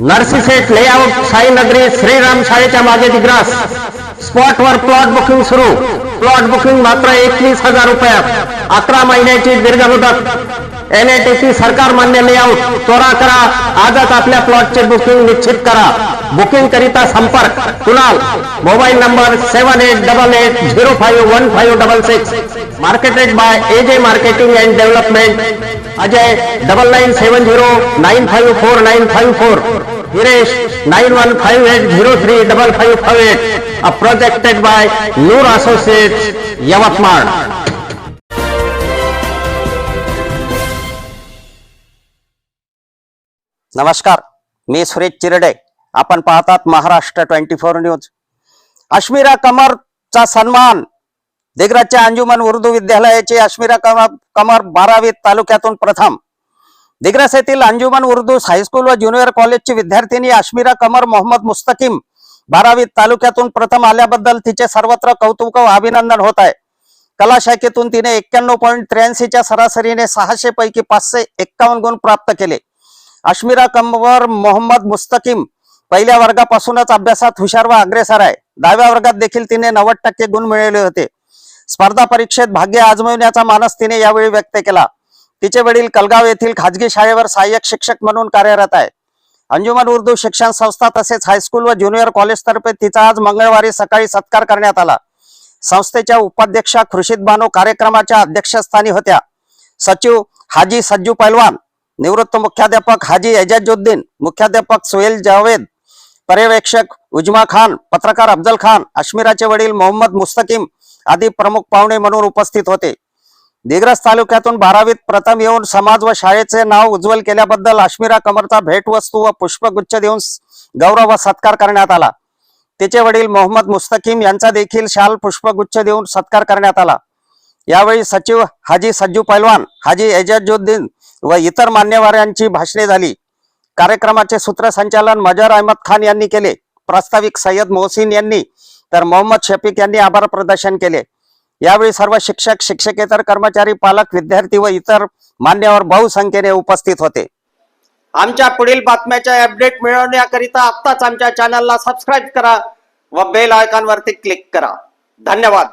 नर्सिसेट layout साईनगरी Shriram शाळेच्या मागे दिग्रास स्पॉटवर प्लॉट बुकिंग सुरू. प्लॉट बुकिंग मात्र एकवीस हजार रुपयात. अकरा महिन्याची दीर्घ मुदत. एन सरकार मान्य लेआउट त्वरा करा. आजच आपल्या प्लॉटचे बुकिंग निश्चित करा. बुकिंग करिता संपर्क. Kunal? Mobile number seven eight double eight zero five one five double six marketed by A J marketing and development Ajay double nine seven zero nine five four nine five four Hiresh nine one five eight zero three double five five eight a projected by Noor associates Yavatmal नमस्कार मी सुरेश चिरडे. आपण पाहतात Maharashtra twenty four news. Ashmira कमरचा सन्मान. दिग्रजच्या अंजुमन उर्दू विद्यालयाचे अश्मिरा कमर कमर बारावी तालुक्यातून प्रथम. दिग्रस येथील अंजुमन उर्दू हायस्कूल व ज्युनियर कॉलेजची विद्यार्थिनी अश्मिरा कमर मोहम्मद मुस्तकीम बारावी तालुक्यातून प्रथम आल्याबद्दल तिचे सर्वत्र कौतुक व अभिनंदन होत आहे. कला शाखेतून तिने एक्क्याण्णव पॉईंट त्र्याऐंशीच्या सरासरीने सहाशे पैकी पाचशे एक्कावन्न गुण प्राप्त केले. अश्मिरा कंबर मोहम्मद मुस्तकीम. पहिल्या वर्गापासूनच अभ्यासात हुशार व अग्रेसर आहे. दहाव्या वर्गात देखील तिने नव्वद टक्के गुण मिळवले होते. स्पर्धा परीक्षेत भाग्य आजमावण्याचा मानस तिने यावेळी व्यक्त केला. तिचे वडील कलगाव येथील खाजगी शाळेवर सहाय्यक शिक्षक म्हणून कार्यरत आहे. अंजुमन उर्दू शिक्षण संस्था तसेच हायस्कूल व ज्युनियर कॉलेज तर्फे तिचा आज मंगळवारी सकाळी सत्कार करण्यात आला. संस्थेच्या उपाध्यक्षा खुर्शीद बानो कार्यक्रमाच्या अध्यक्षस्थानी होत्या. सचिव हाजी सज्जू पैलवान निवृत्त मुख्याध्यापक हाजी एजाजुद्दीन मुख्याध्यापक सुहेल जावेद पर्यवेक्षक उजमा खान पत्रकार अफजल खान अश्मिराचे वडील मोहम्मद मुस्तकीम आदी प्रमुख पाहुणे म्हणून उपस्थित होते. दिग्रस तालुक्यातून बारावीत प्रथम येऊन समाज व शाळेचे नाव उज्ज्वल केल्याबद्दल अश्मिरा कमरचा भेटवस्तू व पुष्पगुच्छ देऊन गौरव व सत्कार करण्यात आला. तिचे वडील मोहम्मद मुस्तकीम यांचा देखील शाल पुष्पगुच्छ देऊन सत्कार करण्यात आला. यावेळी सचिव हाजी सज्जू पैलवान हाजी एजाजुद्दीन व इतर मान्यवरांची भाषणे झाली. कार्यक्रमाचे सूत्रसंचालन मजर अहमद खान यांनी केले. प्रास्ताविक सय्यद मोहसिन यांनी तर मोहम्मद शफीक यांनी आभार प्रदर्शन केले. यावेळी सर्व शिक्षक शिक्षकेतर कर्मचारी पालक विद्यार्थी व इतर मान्यवर बहुसंख्येने उपस्थित होते. आमच्या पुढील बातम्याच्या अपडेट मिळवण्याकरिता आत्ताच आमच्या चॅनलला सबस्क्राईब करा व बेल आयकॉनवरती क्लिक करा. धन्यवाद.